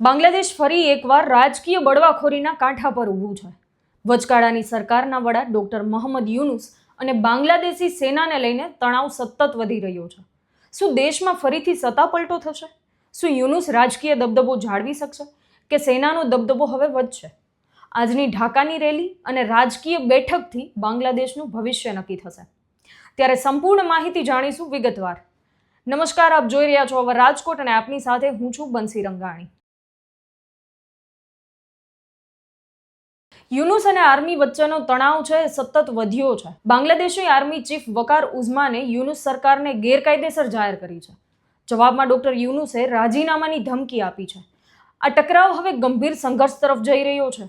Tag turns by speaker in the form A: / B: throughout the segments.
A: બાંગ્લાદેશ ફરી એકવાર રાજકીય બળવાખોરીના કાંઠા પર ઊભું છે. વચગાળાની સરકારના વડા ડોક્ટર મોહમ્મદ યુનુસ અને બાંગ્લાદેશી સેનાને લઈને તણાવ સતત વધી રહ્યો છે. શું દેશમાં ફરીથી સત્તા પલટો થશે? શું યુનુસ રાજકીય દબદબો જાળવી શકશે કે સેનાનો દબદબો હવે વધશે? આજની ઢાકાની રેલી અને રાજકીય બેઠકથી બાંગ્લાદેશનું ભવિષ્ય નક્કી થશે. ત્યારે સંપૂર્ણ માહિતી જાણીશું વિગતવાર. નમસ્કાર, આપ જોઈ રહ્યા છો હવે રાજકોટ અને આપની સાથે હું છું બંસી રંગાણી. યુનુસ અને આર્મી વચ્ચેનો તણાવ છે, સતત વધ્યો છે. બાંગ્લાદેશી આર્મી ચીફ વકાર ઉઝમાને યુનુસ સરકારને ગેરકાયદેસર જાહેર કરી છે. જવાબમાં ડોક્ટર યુનુસે રાજીનામાની ધમકી આપી છે. આ ટકરાવ હવે ગંભીર સંઘર્ષ તરફ જઈ રહ્યો છે.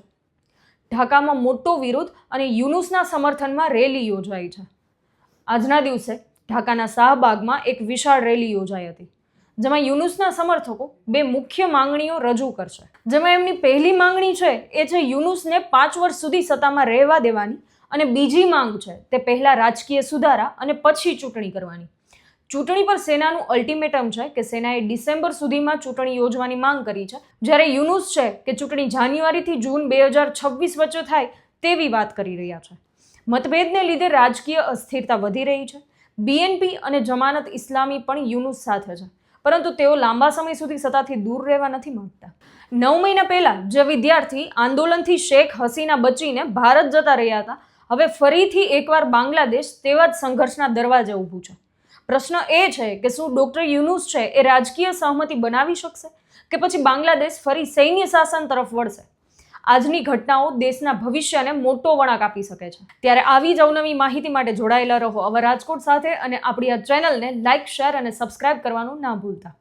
A: ઢાકામાં મોટો વિરોધ અને યુનુસના સમર્થનમાં રેલી યોજાઈ છે. આજના દિવસે ઢાકાના શાહબાગમાં એક વિશાળ રેલી યોજાઈ હતી. જેમાં યુનુસના સમર્થકો બે મુખ્ય માંગણીઓ રજૂ કરશે. જેમાં એમની પહેલી માંગણી છે, એ છે યુનુસને પાંચ વર્ષ સુધી સત્તામાં રહેવા દેવાની અને બીજી માંગ છે, તે પહેલાં રાજકીય સુધારા અને પછી ચૂંટણી કરવાની. ચૂંટણી પર સેનાનું અલ્ટિમેટમ છે કે સેનાએ ડિસેમ્બર સુધીમાં ચૂંટણી યોજવાની માંગ કરી છે. જ્યારે યુનુસ છે કે ચૂંટણી જાન્યુઆરીથી જૂન બે હજાર છવ્વીસ વચ્ચે થાય તેવી વાત કરી રહ્યા છે. મતભેદને લીધે રાજકીય અસ્થિરતા વધી રહી છે. બીએનપી અને જમાનત ઇસ્લામી પણ યુનુસ સાથે છે. પરંતુ તેઓ લાંબા સમય સુધી સત્તાથી દૂર રહેવા નથી માંગતા. નવ મહિના પહેલા જે વિદ્યાર્થી આંદોલનથી શેખ હસીના બચીને ભારત જતા રહ્યા હતા. હવે ફરીથી એકવાર બાંગ્લાદેશ તેવા જ સંઘર્ષના દરવાજે ઊભું છે. પ્રશ્ન એ છે કે શું ડૉક્ટર યુનુસ છે એ રાજકીય સહમતિ બનાવી શકશે? કે પછી બાંગ્લાદેશ ફરી સૈન્ય શાસન તરફ વળશે? આજની ઘટનાઓ દેશના ભવિષ્યને મોટો વળાંક આપી શકે છે. ત્યારે આવી જ અવનવી માહિતી માટે જોડાયેલા રહો અવર રાજકોટ સાથે અને આપણી આ ચેનલને લાઇક શેર અને સબસ્ક્રાઇબ કરવાનું ના ભૂલતા.